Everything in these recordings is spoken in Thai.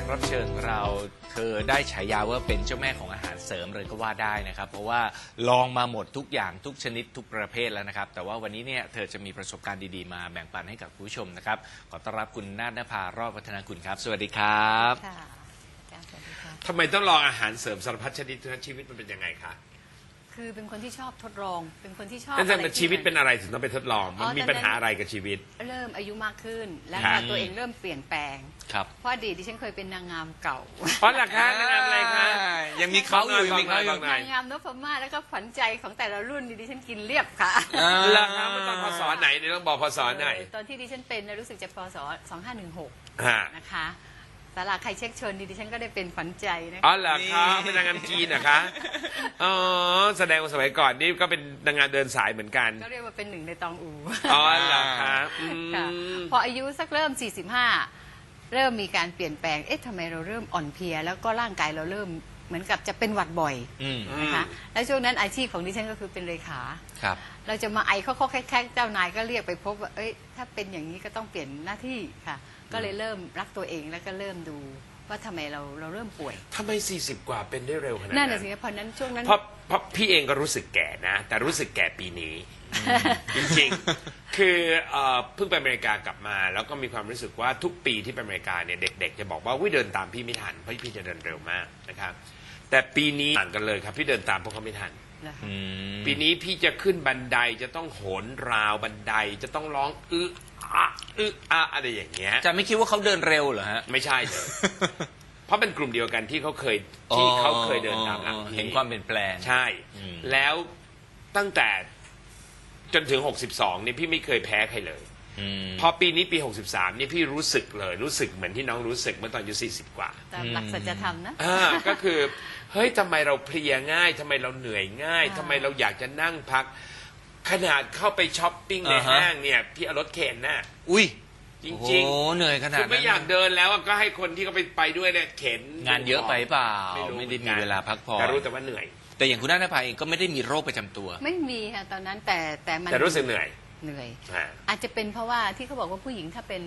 กรับเชิญของเราเธอได้ฉายาว่าเป็นเจ้าแม่ของอาหารเสริมเลยก็ว่าได้นะครับ เพราะว่าลองมาหมดทุกอย่างทุกชนิดทุกประเภทแล้วนะครับ แต่ว่าวันนี้เนี่ยเธอจะมีประสบการณ์ดีๆมาแบ่งปันให้กับคุณผู้ชมนะครับ ขอต้อนรับคุณนาฏนภารอดวัฒนาคุณครับ สวัสดีครับค่ะอาจารย์สวัสดีค่ะ ทำไมต้องลองอาหารเสริมสารพัดชนิดนะชีวิตมันเป็นยังไงคะ คือเป็นคนที่ชอบทดลอง เป็นคนที่ชอบนั่นอะไรแต่ที่ชีวิตเป็นอะไรถึงต้องไปทดลอง มันมีอ๋อตอนนั้นปัญหาอะไรกับชีวิต เริ่มอายุมากขึ้น และครับ ตัวเองเริ่มเปลี่ยนแปลง ครับ เพราะอดีตดิฉันเคยเป็นนางงามเก่า เพราะหลักฐานนางงามอะไรคะ ยังมีเขาอยู่ยังมีเขาอยู่บงหน่นางงามนพมาศแล้วก็ขวัญใจของแต่ละรุ่นดิฉันกินเรียบค่ะหลักฐานมันตอนพศไหนเนี่ยต้องบอกพศไหนเออตอนที่ดิฉันเป็นนะรู้สึกจะพศ2516 ฮะ นะคะ สาราใครเช็คเชิญดิฉันก็ได้เป็นขวัญใจนะอ๋คะอเหรอคะเป็นนางงามจีนนะคะอ๋อแสดงว่าสมัยก่อนนี่ก็เป็นนางงามเดินสายเหมือนกันก็เรียกว่าเป็นหนึ่งในตองอู อ๋อเหรอคะอืค่ะมพออายุสักเริ่ม 45 เริ่มมีการเปลี่ยนแปลง เอ๊ะทำไมเราเริ่มอ่อนเพลีย แล้วก็ร่างกายเราเริ่มเหมือนกับจะเป็นหวัดบ่อยอืมนะคะ แล้วช่วงนั้นอาชีพของดิฉันก็คือเป็นเลขา ครับ เราจะมาไอเขาเขาแค่เจ้านายก็เรียกไปพบว่า เอ้ย ถ้าเป็นอย่างนี้ก็ต้องเปลี่ยนหน้าที่ค่ะ ก็เลยเริ่มรักตัวเองแล้วก็เริ่มดูว่าทำไมเราเราเริ่มป่วย ทำไม 40 กว่าเป็นได้เร็วขนาดนั่นั้นนน่ะสิเพราะนั้นช่วงนั้น เพราะเพราะพี่เองก็รู้สึกแก่นะ แต่รู้สึกแก่ปีนี้ จริงๆ คือเอ่อเพิ่งไปอเมริกากลับมา แล้วก็มีความรู้สึกว่าทุกปีที่ไปอเมริกาเนี่ยเด็ก ๆ จะบอกว่าวิเดินตามพี่ไม่ทันเพราะพี่จะเดินเร็วมากนะครับ แต่ปีนี้ต่างกันเลยครับพี่เดินตามพวกเขาไม่ทัน นะคะอืมปีนี้พี่จะขึ้นบันไดจะต้องโหนราวบันไดจะต้องร้องอึอะ อึอะอะไรอย่างเงี้ยจะไม่คิดว่าเขาเดินเร็วเหรอฮะ ไม่ใช่เลย เพราะเป็นกลุ่มเดียวกันที่เขาเคยที่เขาเคยเดินตามอ๋ออะเห็นความเปลี่ยนแปลง ใช่อืมแล้วตั้งแต่จนถึง 62เนี่ยพี่ไม่เคยแพ้ใครเลยอืมพอปีนี้ปี 63เนี่ยพี่รู้สึกเลย รู้สึกเหมือนที่น้องรู้สึกเมื่อตอนอายุ40 กว่าตามหลักสัจธรรมนะอ่าก็คือ เฮ้ยทำไมเราเพลียง่ายทำไมเราเหนื่อยง่ายอ่าทำไมเราอยากจะนั่งพัก ขนาดเข้าไปช้อปปิ้งในอ่าฮะ ห้างเนี่ย พี่เอารถเข็นน่ะ อุ้ยจริงโอ้เหนื่อยขๆนาดคือนั้นไม่อยากเดินแล้วอะก็ให้คนที่เขาไปไปด้วยเนี่ยเข็นงานเยอะไปเปล่า ไม่รู้ไม่ได้มีเวลาพักผ่อนแต่รู้แต่ว่าเหนื่อย แต่อย่างคุณนาฏนภาเองก็ไม่ได้มีโรคประจำตัว ไม่มีค่ะตอนนั้นแต่แต่มันแต่รู้สึกเหนื่อย เหนื่อย อ่า อาจจะเป็นเพราะว่าที่เขาบอกว่าผู้หญิงถ้าเป็น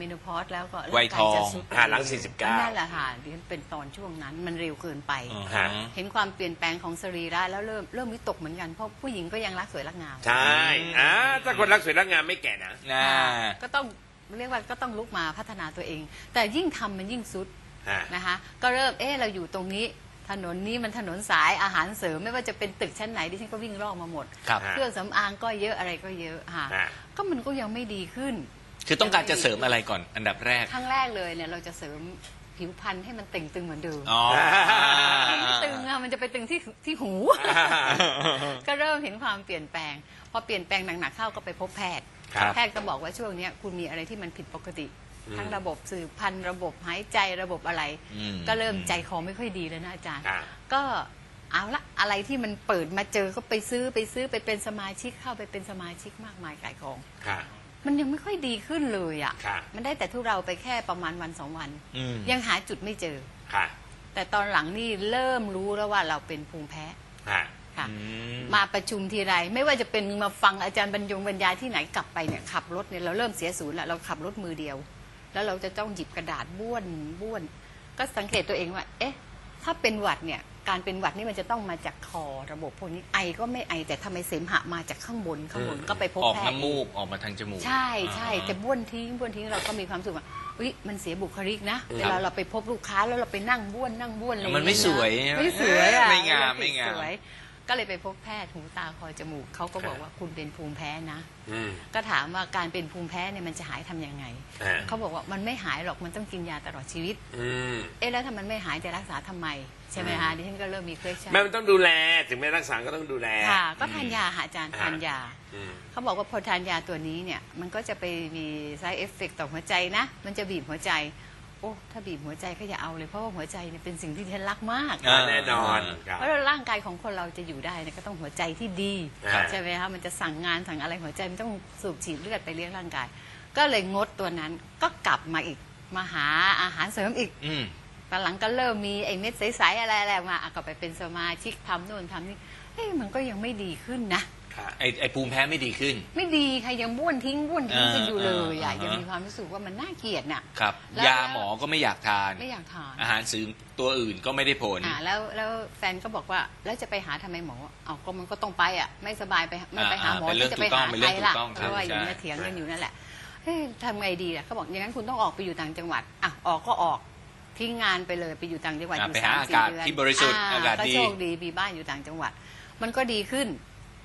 มิโนพอสแล้วก็วัยทองร่ากาจะทรุดอ่าหลัง49 นั่นแหละค่ะดิฉันเป็นตอนช่วงนั้นมันเร็วเกินไปอ๋อฮะ เห็นความเปลี่ยนแปลงของสรีระแล้วเริ่มเริ่มวิตกเหมือนกันเพราะผู้หญิงก็ยังรักสวยรักงามใช่อ่าถ้าคนรักสวยรักงามไม่แก่นะ น่า ก็ต้องเรียกว่าก็ต้องลุกมาพัฒนาตัวเอง แต่ยิ่งทำมันยิ่งสุด ฮะ นะคะก็เริ่มเอ๊ะเราอยู่ตรงนี้ ถนนนี้มันถนนสายอาหารเสริมไม่ว่าจะเป็นตึกชั้นไหนดิฉันก็วิ่งรอบมาหมด ครับฮะเครื่องสำอางก็เยอะอะไรก็เยอะค่ะฮะก็มันก็ยังไม่ดีขึ้น คือต้องการจะเสริมอะไรก่อนอันดับแรกครั้งแรกเลยเนี่ยเราจะเสริมผิวพรรณให้มันเต่งตึงเหมือนเดิมอ๋อมันไม่ตึงอะมันจะไปตึงที่ที่หู ก็เริ่มเห็นความเปลี่ยนแปลง พอเปลี่ยนแปลงหนักๆเข้าก็ไปพบแพทย์ ครับ แพทย์ก็บอกว่าช่วงเนี้ยคุณมีอะไรที่มันผิดปกติอืม ทั้งระบบสืบพันธุ์ระบบหายใจระบบอะไร อืมก็เริ่มใจคอไม่ค่อยดีแล้วนะอาจารย์ อ่า ก็เอาละอะไรที่มันเปิดมาเจอก็ไปซื้อไปซื้อไปเป็นสมาชิกเข้าไปเป็นสมาชิกมากมายกายกอง ค่ะ มันยังไม่ค่อยดีขึ้นเลยอะค่ะ มันได้แต่ทุเราไปแค่ประมาณวันสองวัน อืมยังหาจุดไม่เจอ ค่ะแต่ตอนหลังนี่เริ่มรู้แล้วว่าเราเป็นภูมิแพ้ ค่ะค่ะ อืมมาประชุมทีไร ไม่ว่าจะเป็นมาฟังอาจารย์บรรยงบรรยายที่ไหนกลับไปเนี่ยขับรถเนี่ยเราเริ่มเสียศูนย์แล้วเราขับรถมือเดียว แล้วเราจะต้องหยิบกระดาษบ้วนบ้วน ก็สังเกตตัวเองว่า เอ๊ะ ถ้าเป็นหวัดเนี่ย การเป็นหวัดนี่มันจะต้องมาจากคอระบบพวกนี้ไอก็ไม่ไอแต่ทำไมเสมหะมาจากข้างบนข้างบนอืมก็ไปพบออกแพทย์น้ำมูกออกมาทางจมูก ใช่ใช่อ่าแต่บ้วนทิ้งบ้วนทิ้งเราก็มีความรู้สึกว่าอุ้ยมันเสียบุคลิกนะอืมเวลาเราไปพบลูกค้าแล้วเราไปนั่งบ้วนนั่งบ้วนอะไรอย่างมันเงี้ไม่สวยไม่สวยอะไม่งามเรไม่งาม สวย ก็เลยไปพบแพทย์หูตาคอจมูกเขาก็บอกว่าคุณเป็นภูมิแพ้นะ อืม ก็ถามว่าการเป็นภูมิแพ้เนี่ยมันจะหายทำยังไง อ่า เขาบอกว่ามันไม่หายหรอกมันต้องกินยาตลอดชีวิต อืม เอ๊ะแล้วถ้ามันไม่หายจะรักษาทำไม ใช่ไหมคะดิฉันก็เริ่มมีเครื่องใช้แม่มันต้องดูแล ถึงแม่รักษาก็ต้องดูแล ค่ะ ก็ทานยาค่ะอาจารย์ทานยา อืม เขาบอกว่าพอทานยาตัวนี้เนี่ยมันก็จะไปมี side effect ต่อหัวใจนะ มันจะบีบหัวใจ โอ้ถ้าบีบหัวใจก็อย่าเอาเลยเพราะว่าหัวใจเนี่ยเป็นสิ่งที่ฉันรักมาก อ่าแน่นอนครับ เพราะร่างกายของคนเราจะอยู่ได้เนี่ยก็ต้องหัวใจที่ดีครับ ใช่ไหมคะมันจะสั่งงานสั่งอะไรหัวใจมันต้องสูบฉีดเลือดไปเลี้ยงร่างกาย ก็เลยงดตัวนั้นก็กลับมาอีกมาหาอาหารเสริมอีกอืม ตอนหลังก็เริ่มมีไอ้เม็ดใสๆอะไรๆมาอะก็ไปเป็นสมาชิกทำโน่นทำนี่เอ้ยมันก็ยังไม่ดีขึ้นนะ ค่ะไอไอภูมิแพ้ไม่ดีขึ้น ไม่ดีใครยังบ้วนทิ้งบ้วนทิ้งกันอยู่เลยอะอ่าอ่ายังมีความรู้สึกว่ามันน่าเกลียดน่ะครับแล้วยาหมอก็ไม่อยากทาน ไม่อยากทาน อาหารเสริมตัวอื่นก็ไม่ได้ผลอ่าแล้วแล้วแฟนก็บอกว่าแล้วจะไปหาทำไมหมอเอาก็มันก็ต้องไปอะไม่สบายไปไม่ไปหาหมออ่าเป็นเรื่องที่จะไปหาถูกต้องเป็นใคเรื่รองล่ะถูกต้องเพราะว่าอยู่ใช่เนี่ยเถียงกันอยู่นั่นแหละเฮ้ยทำไงดีล่ะเขาบอกอย่างนั้นคุณต้องออกไปอยู่ต่างจังหวัดอะออกก็ออกทิ้งงานไปเลยไปอยู่ต่างจังหวัดอ่าอยู่ไปสาหามอาสี่กาศเดือนที่บริสุทธิ์อากาศก็ดีโชคดีมีบ้านอยู่ต่างจังหวัด มันก็ดีขึ้น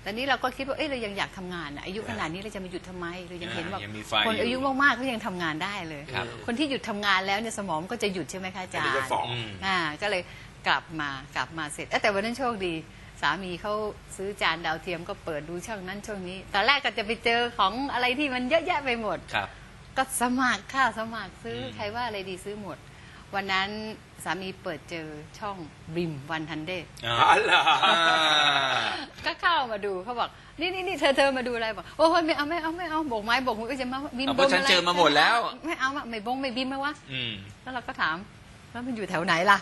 แต่นี้เราก็คิดว่าเอ้ยเรายังอยากทำงานน่ะอายุขนาดนี้เราจะมาหยุดทำไมเรายังเห็นว่ายังมีไฟคนอายุอยู่มากๆก็ยังทำงานได้เลย ครับ คนที่หยุดทำงานแล้วเนี่ยสมองก็จะหยุดใช่ไหมคะอาอันจารนี้ก็ย์ฝ่อ อืม อ่าก็เลยกลับมากลับมาเสร็จเอ้ยแต่วันนั้นโชคดี สามีเขาซื้อจานดาวเทียมก็เปิดดูช่องนั้นช่องนี้ตอนแรกก็จะไปเจอของอะไรที่มันเยอะแยะไปหมด ครับ ก็สมัครค่ะสมัครซื้ออม ใครว่าอะไรดีซื้อหมด วันนั้นสามีเปิดเจอช่องบิมวันทันเดอ๋ออ๋อเหรออ่าก็เข้ามาดูเขาบอกนี่นี่นี่เธอเธอมาดูอะไรบอกโอ้ยไม่เอาไม่เอาไม่เอาโบกไม้โบกมือก็จะมาบิมเอาบเพราะมฉันอะไรเจอมาหมดแล้ว ไม่เอาอะไม่บงไม่บิมไหมวะอืม แล้วเราก็ถามแล้วมันอยู่แถวไหนล่ะ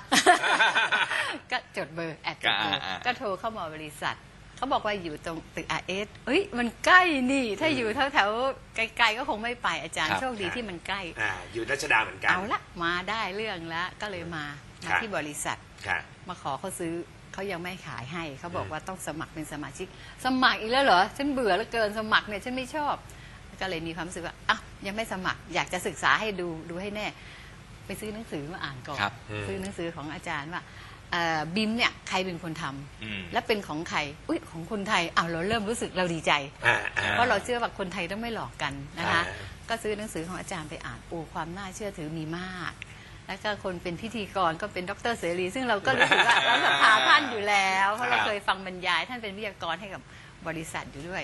ก็จดเบอร์แอดจดเบอร์ก็อ่าๆก็โทรเข้ามาบริษัท เขาบอกว่าอยู่ตรงตึกอาเอสเอ้ยมันใกล้นี่ ถ้าอยู่แถวแถวๆไกลๆก็คงไม่ไปอาจารย์ครับ โชคดีที่มันใกล้ อ่าอยู่รัชดาเหมือนกัน เอาละมาได้เรื่องแล้วก็เลยมาครัมาบที่บริษัท ค่ะ มาขอเขาซื้อเขายังไม่ขายให้เขาบอกอืมว่าต้องสมัครเป็นสมาชิก สมัครอีกแล้วเหรอฉันเบื่อเหลือเกินสมัครเนี่ยฉันไม่ชอบ ก็เลยมีความรู้สึกว่าอะยังไม่สมัครอยากจะศึกษาให้ดูดูให้แน่ ไปซื้อหนังสือมาอ่านก่อนครับอืมซื้อหนังสือของอาจารย์ว่าเอ่อบิมเนี่ยใครเป็นคนทำอืม และเป็นของใครอุ้ยของคนไทยอ้าวเราเริ่มรู้สึกเราดีใจ อ่าอ่าเพราะเราเชื่อว่าคนไทยต้องไม่หลอกกันนะคะ อ่าก็ซื้อหนังสือของอาจารย์ไปอ่านโอ้ความน่าเชื่อถือมีมาก แล้วก็คนเป็นพิธีกรก็เป็นดรเสรีซึ่งเราก็รู้สึกว่าเราศรัทธาท่านอยู่แล้วเพราะเราเคยฟังบรรยายท่านเป็นวิทยากรให้กับบริษัทอยู่ด้วย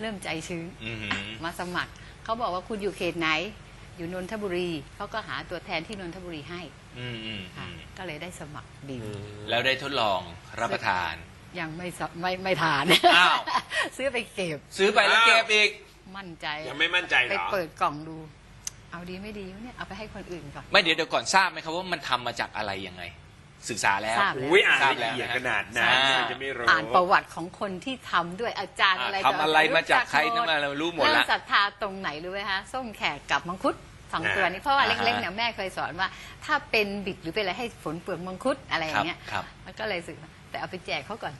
เริ่มใจชื้น อืม มาสมัครเขาบอกว่าคุณอยู่เขตไหน อยู่นนทบุรีเขาก็หาตัวแทนที่นนทบุรีให้อืมอืมอืค่ะมก็เลยได้สมัครบิมอืมแล้วได้ทดลองรับประทาน ยังไม่สไม่ไม่ทานอ้าว ซื้อไปเก็บ ซื้อไปแล้วเก็บอีกมั่นใจยังไม่มั่นใจเหรไปอเปิดกล่องดู เอาดีไม่ดีวะเนี่ยเอาไปให้คนอื่นก่อนไม่เดี๋ยวเดี๋ยวก่อนทราบไหมครับว่ามันทำมาจากอะไรยังไง ศึกษาแล้วทราบ อุ้ยอ่านทราบละแล้วเอียดนะฮะขนาดนั้นอ่าใครจะไม่รู้ อ่านประวัติของคนที่ทำด้วยอาจารย์อะไรทำอะไรมาจากใครรู้นั่นมาเรารู้หมดเริ่ละศรัทธาตรงไหนรู้ไหมคะส้มแขกกับมังคุดสองตัวนี้เพราะว่าอ่าฮะ เล็กๆเนี่ยแม่เคยสอนว่า ถ้าเป็นบิดหรือเป็นอะไรให้ฝนเปลือกมังคุดอะไรอย่างเงี้ยครับ มันก็เลยสึกว่าแต่เอาไปแจกเขาก่อน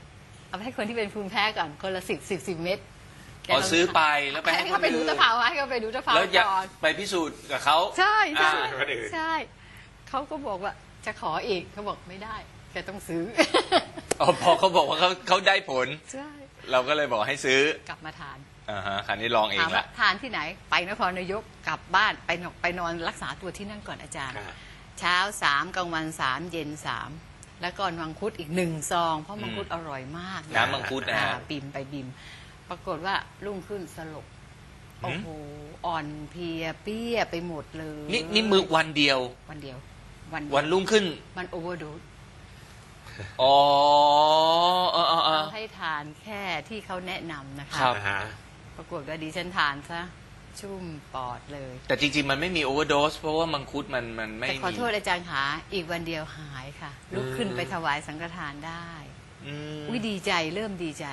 เอาไปให้คนที่เป็นภูมิแพ้ก่อนคนละสิบสิบสิบเม็ดเอาซื้อไปแล้วไปให้ให้คเขานไปดูอื่นตะเภาให้เขาไปดูตะเภาแล้วอยากก่อน ไปพิสูจน์กับเขา ใช่ใช่อ่าคนอื่น ใช่เขาก็บอกว่า จะขออีกเขาบอกไม่ได้ แกต้องซื้อ อ๋อพอเขาบอกว่าเขาเขาได้ผล ใช่ เราก็เลยบอกให้ซื้อกลับมาทานอ่าฮะคราวนี้ลองเอถางมละว่าทานที่ไหนไปนครนายกกลับบ้านไปนอนไปนอนรักษาตัวที่นั่นก่อนอาจารย์ค่ะเช้าสามกลางวันสามเย็นสามแล้วก็มังคุดอีกหนึ่งซอง เพราะมังคุดอืมอร่อยมากน้ำมังคุดนะอ่าฮะบิมไปบิม ปรากฏว่ารุ่งขึ้นสลบหืม โอ้โหอ่อนเพลียเปี้ยไปหมดเลยนี่นี่มือวันเดียว วันเดียว วันเดียววันรุ่งขึ้น มันโอเวอร์ดูสอ๋อเออเออเออเขาให้ทานแค่ที่เขาแนะนำนะคะ ครับ อ่าฮะปรากฏว่าดิฉันทานซะชุ่มปอดเลย แต่จริง ๆ มันไม่มีโอเวอร์โดส เพราะว่ามังคุดมันมันไม่แต่ขอมีโทษอาจารย์ขาอีกวันเดียวหายค่ะ ลุกขึ้นไปถวายสังฆทานได้ อืม อุ้ยดีใจเริ่มดีใจ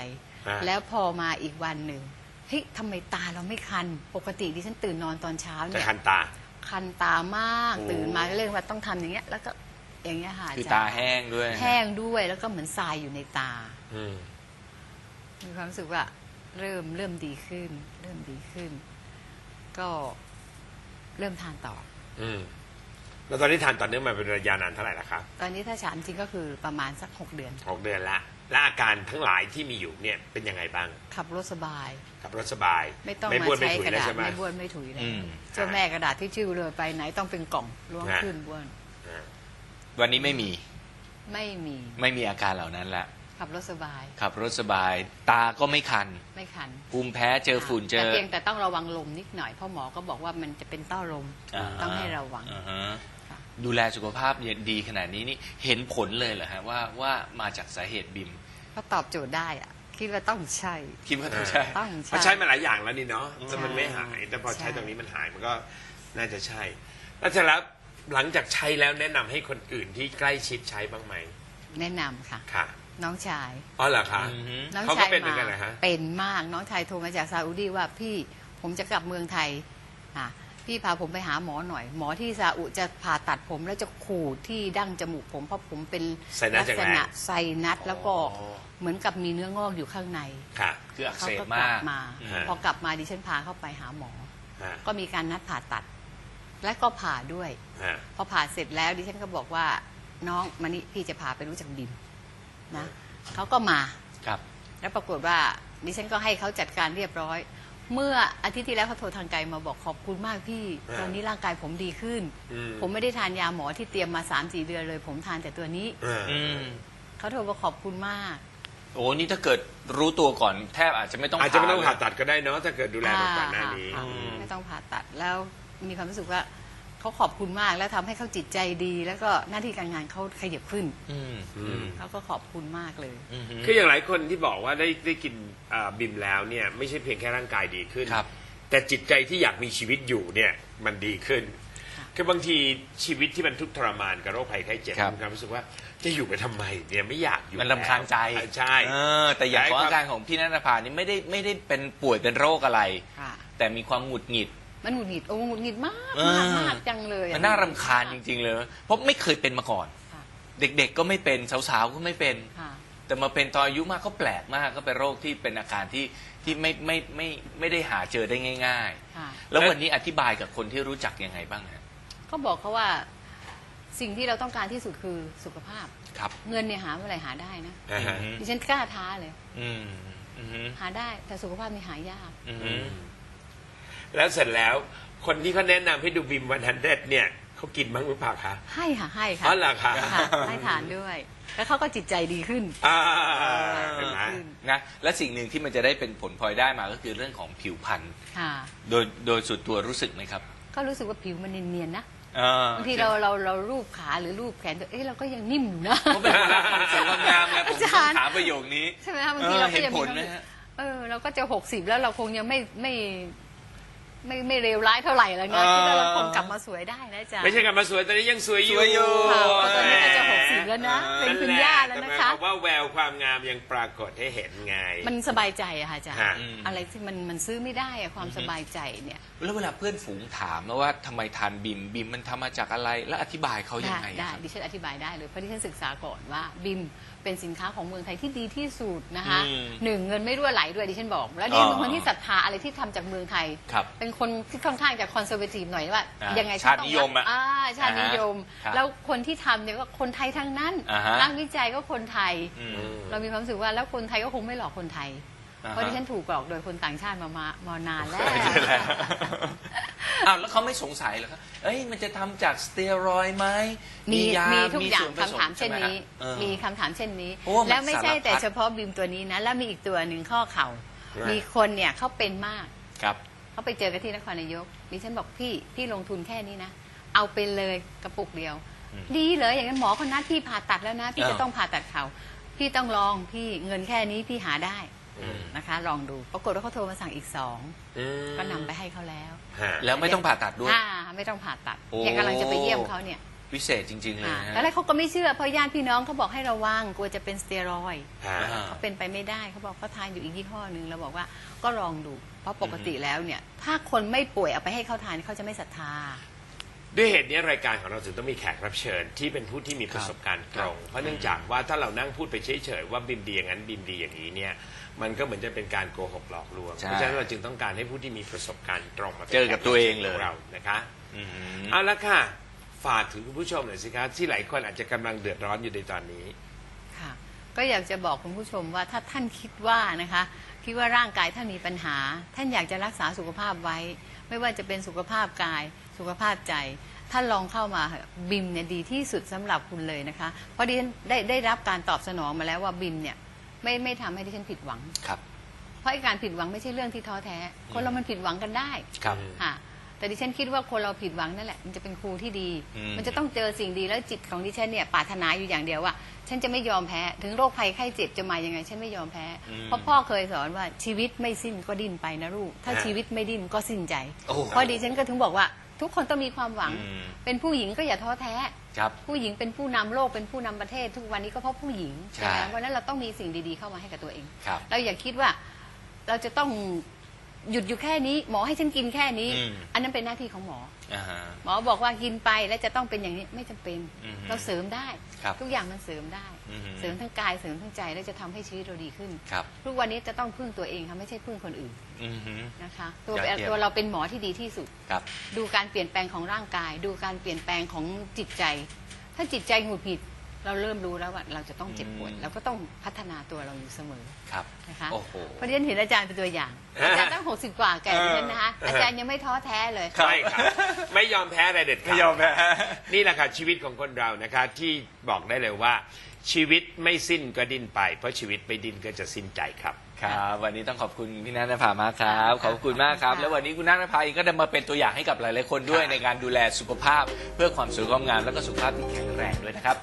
อ่า แล้วพอมาอีกวันหนึ่งเฮ้ยทำไมตาเราไม่คัน ปกติดิฉันตื่นนอนตอนเช้าจะเนี่ย คันตา คันตามากโอ้ตื่นมาก็เรื่องว่าต้องทำอย่างเงี้ย แล้วก็อย่างเงี้ยค่ะคือจรย์ตาแห้งด้วยแห้งด้วยแล้วก็เหมือนทรายอยู่ในตา อืม มีความรู้สึกว่าเริ่มเริ่มดีขึ้น เริ่มดีขึ้น ก็เริ่มทานต่อ อืม แล้วตอนนี้ทานต่อเนื่องมาเป็นระยะนานเท่าไหร่ละครับตอนนี้ถ้าฉานจริงก็คือประมาณสักหกเดือน หกเดือนละ และอาการทั้งหลายที่มีอยู่เนี่ยเป็นยังไงบ้าง ขับรถสบาย ขับรถสบาย ไม่ต้องไม่มาบ้วนไม่ใช้ถุยกระแล้วดาษใช่ไหมไม่บ้วนไม่ถุยเลยอืมเจ้าแม่กระดาษที่ชื่อเลยไปไหนต้องเป็นกล่องล้วงอ่าขึ้นบ้วนอ่าวันนี้ไม่มี ไม่มี ไม่มีอาการเหล่านั้นละขับรถสบาย ขับรถสบาย ตาก็ไม่คัน ไม่คัน ภูมิแพ้เจอฝุ่นเจแต่อเพียงแต่ต้องระวังลมนิดหน่อย เพราะหมอก็บอกว่ามันจะเป็นต้อลมาต้องให้ระวังอ่าฮะค่ะดูแลสุขภาพเนี่ยดีขนาดนี้นี่เห็นผลเลยเหรอฮะว่าว่ามาจากสาเหตุบิม ก็ตอบโจทย์ได้อะคิดว่าต้องใช่ คิดว่าต้องใช่ต้องเพราะใช่ใช้มาหลายอย่างแล้วนี่เนาะแต่มันใช่ไม่หาย แต่พอใช่ใช้ตรงนี้มันหายมันก็น่าจะใช่ แล้วเสร็จแล้วหลังจากใช้แล้วแนะนำให้คนอื่นที่ใกล้ชิดใช้บ้างไหมแนะนำค่ะ ค่ะน้องชาย อ๋อเหรอคะอือฮึ น้องเขาก็ชายเป็นเหมืมาอนกันเหรอฮะ เป็นมากน้องชายโทรมาจากซาอุดีว่าพี่ผมจะกลับเมืองไทยอะ พี่พาผมไปหาหมอหน่อย หมอที่ซาอุจะผ่าตัดผมแล้วจะขูดที่ดั้งจมูกผมเพราะผมเป็นไซนัสลัจากษแรณะกไซนัสแล้วก็อ๋อ เหมือนกับมีเนื้องอกอยู่ข้างในค่ะ คืออักเขาเสบก็กมาลักบมาอืฮะพอกลับมาดิฉันพาเข้าไปหาหมอ ฮะก็มีการนัดผ่าตัด และก็ผ่าด้วย ฮะ พอผ่าเสร็จแล้วดิฉันก็บอกว่าน้องมานี่พี่จะพาไปรู้จักบิมนะเขาก็มา ครับ แล้วปรากฏว่าดิฉันก็ให้เขาจัดการเรียบร้อย เมื่ออาทิตย์ที่แล้วเขาโทรทางไกลมาบอกขอบคุณมากพี่ตอนนี้ร่างกายผมดีขึ้น อืม ผมไม่ได้ทานยาหมอที่เตรียมมา3ามสี่เดือนเลย ผมทานแต่ตัวนี้อ่าอืมเขาโทรมาขอบคุณมาก โอ้นี่ถ้าเกิดรู้ตัวก่อนแทบอาจจะไม่ต้องอาจจะไม่ต้องผ่าเลยตัดก็ได้เนาะถ้าเกิดดูแลมาก่อนหน้านี้ค่ะอืม ไม่ต้องผ่าตัดแล้วมีความรู้สึกว่า เขาขอบคุณมากแล้วทำให้เขาจิตใจดี แล้วก็หน้าที่การงานเขาขยับขึ้นอืมอืมเขาก็ขอบคุณมากเลย อืม คืออย่างหลายคนที่บอกว่าได้ได้กินอ่าบิมแล้วเนี่ยไม่ใช่เพียงแค่ร่างกายดีขึ้น ครับ แต่จิตใจที่อยากมีชีวิตอยู่เนี่ยมันดีขึ้นค่ะคือบางทีชีวิตที่มันทุกข์ทรมานกับโรคภัยไข้เจ็บครับ มีความรู้สึกว่าจะอยู่ไปทำไมเนี่ยไม่อยากอยู่มันลำคาญใจแล้วใช่ เออแต่อย่างของแต่ไอ้ความอาการของพี่นันภานี่ไม่ได้ไม่ได้เป็นป่วยเป็นโรคอะไร ค่ะ แต่มีความหงุดหงิด มันหงุดหงิดโอ้หงุดหงิดมากเออมากมากจังเลยอะมันน่ารำคาญจริง ๆ เลย เพราะไม่เคยเป็นมาก่อน ค่ะเด็กๆก็ไม่เป็นสาวๆก็ไม่เป็น ค่ะ แต่มาเป็นตอนอายุมากก็แปลกมากก็เป็นโรคที่เป็นอาการที่ที่ไม่ไม่ไม่ไม่ได้หาเจอได้ง่าย ค่ะ ๆ แล้ววันนี้อธิบายกับคนที่รู้จักยังไงบ้างฮะก็บอกเขาว่าสิ่งที่เราต้องการที่สุดคือสุขภาพ ครับเงินเนี่ยหาเมื่อไหร่หาได้นะอ่าฮะอืมดิฉันกล้าท้าเลย อืมอืม หาได้แต่สุขภาพนี่หายาก อือืมม แล้วเสร็จแล้วคนที่เขาแนะนำให้ดูบิมวันฮันเดเนี่ยเขากินบ้างหรือเปล่าคะ ให้ค่ะให้ค่ะอ๋อเหรอคะ ค่ะให้ทานด้วย แล้วเขาก็จิตใจดีขึ้น อ่าเห็นไหม ขึ้น นะและสิ่งหนึ่งที่มันจะได้เป็นผลพลอยได้มาก็คือเรื่องของผิวพรรณค่ะ โดยโดยสุดตัวรู้สึกไหมครับก็รู้สึกว่าผิวมันเนียนๆนะเออบางทีเราเราเรารูปขาหรือรูปแขนตัวเอ๊ะเราก็ยังนิ่มอยู่นะเขาเป็นคนรักความสวยความงามไงผมอาจารย์ต้องถามประโยคนี้ใช่ไหมคะบางทีเราก็ยังเออเห็นผมีลไหมฮะ เออเราก็จะหกสิบแล้วเราคงยังไม่ไม่ ไม่ไม่เลวร้ายเท่าไหร่แล้วนะคิดว่าเราคงกลับมาสวยได้นะอาจ๊ะไม่ใช่กลับมาสวยตอนนี้ยังสวยอยู่สวยอยู่ ค่ะเพราะตอนนี้ก็จะหกสิบแล้วนะ เป็นคุณย่าแล้วต่นะหมายคะวามว่าแววความงามยังปรากฏให้เห็นไง มันสบายใจอะค่ะอาจารย์ฮะ อะไรที่มันมันซื้อไม่ได้อะความสบายใจเนี่ย แล้วเวลาเพื่อนฝูงถามแล้วว่าทำไมทานบิมบิมมันทำมาจากอะไร แล้วอธิบายเขายังได้ไงได้ครับ ดิฉันอธิบายได้เลยเพราะดิฉันศึกษาก่อนว่าบิม เป็นสินค้าของเมืองไทยที่ดีที่สุดนะคะอืมหนึ่งเงินไม่รั่วไหลด้วยดิฉันบอก แล้วดิฉันเป็นอ๋อคนที่ศรัทธาอะไรที่ทำจากเมืองไทย ครับเป็นคนที่ค่อนข้างจะคอนเซอร์เวทีฟหน่อยว่าอ่ายังไงชาตินิยมอะอ่าชาตินิยม อ่าฮะแล้วคนที่ทำเนี่ยก็คนไทยทั้งนั้นอ่าฮะ นักวิจัยก็คนไทย อืม เรามีความรู้สึกว่าแล้วคนไทยก็คงไม่หลอกคนไทยอ่าฮะเพราะที่ฉันถูกหลอกโดยคนต่างชาติมามา มานานแล้ว ใช่แล้ว อ้าวแล้วเขาไม่สงสัยเหรอครับเอ้ยมันจะทำจากสเตียรอยด์ไหมมียามีทุกอย่างส่วนผสคำถามเช่นนี้ใไหฮะเออมีคำถามเช่นนี้เพราะว่ามันแล้วไม่ใช่สารพัดแต่เฉพาะบิมตัวนี้นะ แล้วมีอีกตัวหนึ่งข้อเข่าว่ามีมีคนเนี่ยเขาเป็นมากครับ เขาไปเจอกันที่นครนายกดิฉันบอกพี่พี่ลงทุนแค่นี้นะ เอาไปเลยกระปุกเดียว อืมดีเลยอย่างนั้นหมอคนนัดพี่ผ่าตัดแล้วนะ พี่เออจะต้องผ่าตัดเข่าพี่ต้องลองพี่เงินแค่นี้พี่หาได้อืม นะคะ ลองดูปรากฏว่าเขาโทรมาสั่งอีกสองอืมก็นำไปให้เขาแล้วฮะแล้วไม่ต้องผ่าตัดด้วยอ่าไม่ต้องผ่าตัดโอ้อย่างกำลังจะไปเยี่ยมเขาเนี่ยวิเศษจริง ๆ เลยอ่านะตอนแรกเขาก็ไม่เชื่อเพราะญาติพี่น้องเขาบอกให้ระวังกลัวจะเป็นสเตียรอยด์ฮะอ่าเขาเป็นไปไม่ได้เขาบอกเขาทานอยู่อีกยี่ห้อหนึ่งเราบอกว่าก็ลองดู เพราะปกติแล้วเนี่ย ถ้าคนไม่ป่วยเอาไปให้เขาทานเขาจะไม่ศรัทธา ด้วยเหตุนี้รายการของเราถึงต้องมีแขกรับเชิญ ที่เป็นผู้ที่มีประสบการณ์ตรง เพราะเนื่องจากว่าถ้าเรานั่งพูดไปเฉยๆว่าบิมดีอย่างนั้นบิมดีอย่างนี้เนี่ยมันก็เหมือนจะเป็นการโกหกหลอกลวง ใช่ เพราะฉะนั้นเราจึงต้องการให้ผู้ที่มีประสบการณ์ตรงมาป็นเจอกับตัวเองเลย แขกรับชิญขเรานะคะอืมเอาละค่ะฝากถึงคุณผู้ชมหน่อยสิคะที่หลายคนอาจจะกำลังเดือดร้อนอยู่ในตอนนี้ ค่ะก็อยากจะบอกคุณผู้ชมว่าถ้าท่านคิดว่านะคะ คิดว่าร่างกายท่านมีปัญหา ท่านอยากจะรักษาสุขภาพไว้ ไม่ว่าจะเป็นสุขภาพกายสุขภาพใจท่านลองเข้ามาเถอะบิมเนี่ยดีที่สุดสำหรับคุณเลยนะคะเพราะดิฉันได้ได้รับการตอบสนองมาแล้วว่าบิมเนี่ยไม่ไม่ทำให้ดิฉันผิดหวังครับ เพราะไอ้การผิดหวังไม่ใช่เรื่องที่ท้อแท้ คนเรามันผิดหวังกันได้ครับค่ะ แต่ดิฉันคิดว่าคนเราผิดหวังนั่นแหละ มันจะเป็นครูที่ดี อืม มันจะต้องเจอสิ่งดีแล้วจิตของดิฉันเนี่ยปรารถนาอยู่อย่างเดียวว่า ฉันจะไม่ยอมแพ้ ถึงโรคภัยไข้เจ็บจะมายังไง ฉันไม่ยอมแพ้ เพราะพ่อเคยสอนว่าชีวิตไม่สิ้นก็ดิ้นไปนะลูก ถ้าฮะชีวิตไม่ดิ้นก็สิ้นใจ โอ้โหเพราะดิฉันก็ถึงบอกว่า ทุกคนต้องมีความหวัง อืม เป็นผู้หญิงก็อย่าท้อแท้ ครับ ผู้หญิงเป็นผู้นำโลกเป็นผู้นำประเทศ ทุกวันนี้ก็เพราะผู้หญิงใช่ ไหมเพราะฉะนั้นเราต้องมีสิ่งดีๆเข้ามาให้กับตัวเอง ครับ เราอย่าคิดว่าเราจะต้อง หยุดอยู่แค่นี้ หมอให้ฉันกินแค่นี้ อืม อันนั้นเป็นหน้าที่ของหมอ อ่าฮะ หมอบอกว่ากินไปแล้วจะต้องเป็นอย่างนี้ไม่จำเป็น อือฮึเราเสริมได้ ครับทุกอย่างมันเสริมได้ อือฮึ เสริมทั้งกายเสริมทั้งใจแล้วจะทำให้ชีวิตเราดีขึ้น ครับทุกวันนี้จะต้องพึ่งตัวเองค่ะไม่ใช่พึ่งคนอื่นอือฮึ นะคะ ตัวยอดเยี่ยมตัวเราเป็นหมอที่ดีที่สุด ครับ ดูการเปลี่ยนแปลงของร่างกาย ดูการเปลี่ยนแปลงของจิตใจ ถ้าจิตใจหงุดหงิด เราเริ่มรู้แล้วว่าเราจะต้องเจ็บปวด อืม เราก็ต้องพัฒนาตัวเราอยู่เสมอครับ นะคะโอ้โห เพราะฉะนั้นเห็นอาจารย์เป็นตัวอย่างอาจารย์ตั้งหกสิบกว่าแก่ดิฉันนะคะเอออาจารย์ยังไม่ท้อแท้เลยครับไม่ครับไม่ยอมแพ้อะไรเด็ดขาด ไม่ยอมแพ้ นี่แหละค่ะชีวิตของคนเรานะคะที่บอกได้เลยว่า ชีวิตไม่สิ้นก็ดิ้นไป เพราะชีวิตไม่ดิ้นก็จะสิ้นใจครับ ครับ วันนี้ต้องขอบคุณพี่นัทนภามากครับค่ะขอบคุณมากครับค่ะ แล้ววันนี้คุณนัทนภาเองก็ได้มาเป็นตัวอย่างให้กับหลาย ๆ คนด้วยค่ะในการดูแลสุขภาพ เพื่อความสวยความงามแล้วก็สุขภาพที่แข็งแรงด้วยนะครับ